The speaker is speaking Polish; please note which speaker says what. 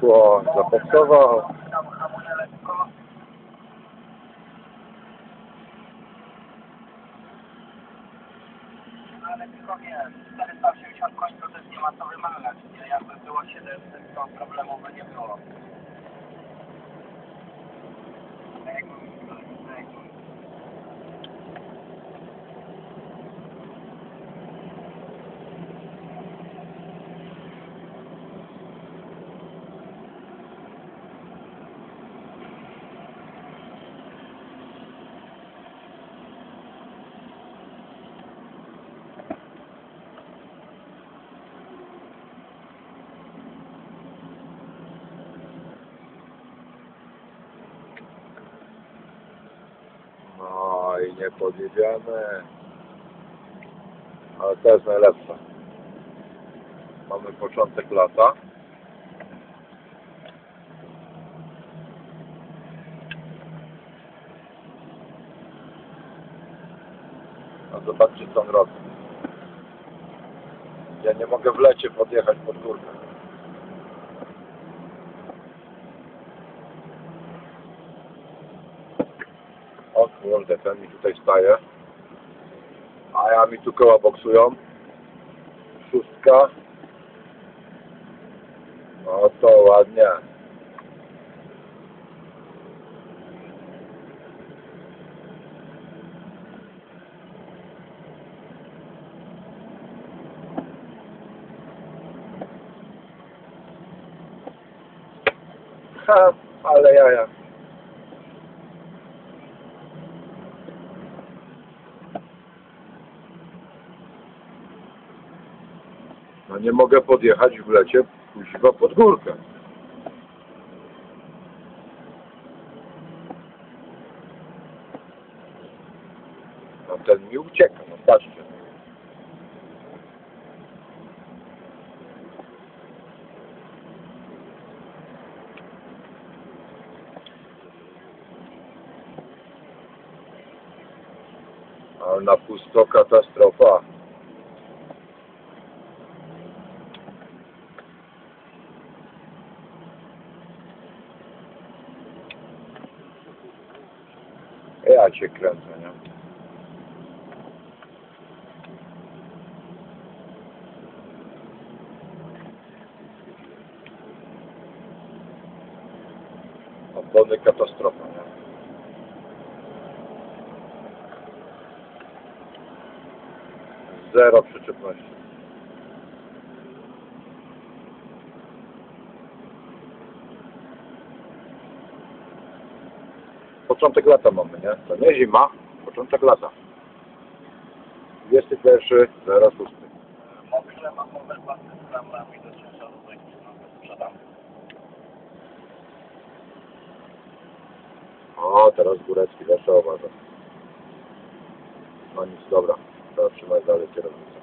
Speaker 1: Światło zapoksował.
Speaker 2: Hamuje lekko. Ale tylko wiesz, 480 koń to też? Jakby było 700 to problemu by nie było. Neguj,
Speaker 1: No i nie podjedziemy. Ale to jest najlepsze. Mamy początek lata. No zobaczcie co on robi. Ja nie mogę w lecie podjechać pod górkę. O kurde, ten mi tutaj staje. A ja mi tu koła boksują. Szóstka. No to ładnie. Ha, ale jaja. No nie mogę podjechać w lecie kuźwa pod górkę. No ten mi ucieka, no patrzcie. Ale na pusto katastrofa. Ja cię kręcę, nie? Opony katastrofa, nie? Zero przyczepności. Początek lata mamy, nie? To nie zima, początek lata. 21, 06.
Speaker 2: Mokrze mam overpasy z klamrami do ciężarówek, no sprzedam.
Speaker 1: O, teraz Górecki, zawsze uważam. No nic, dobra. Teraz trzymaj dalej kierownicę.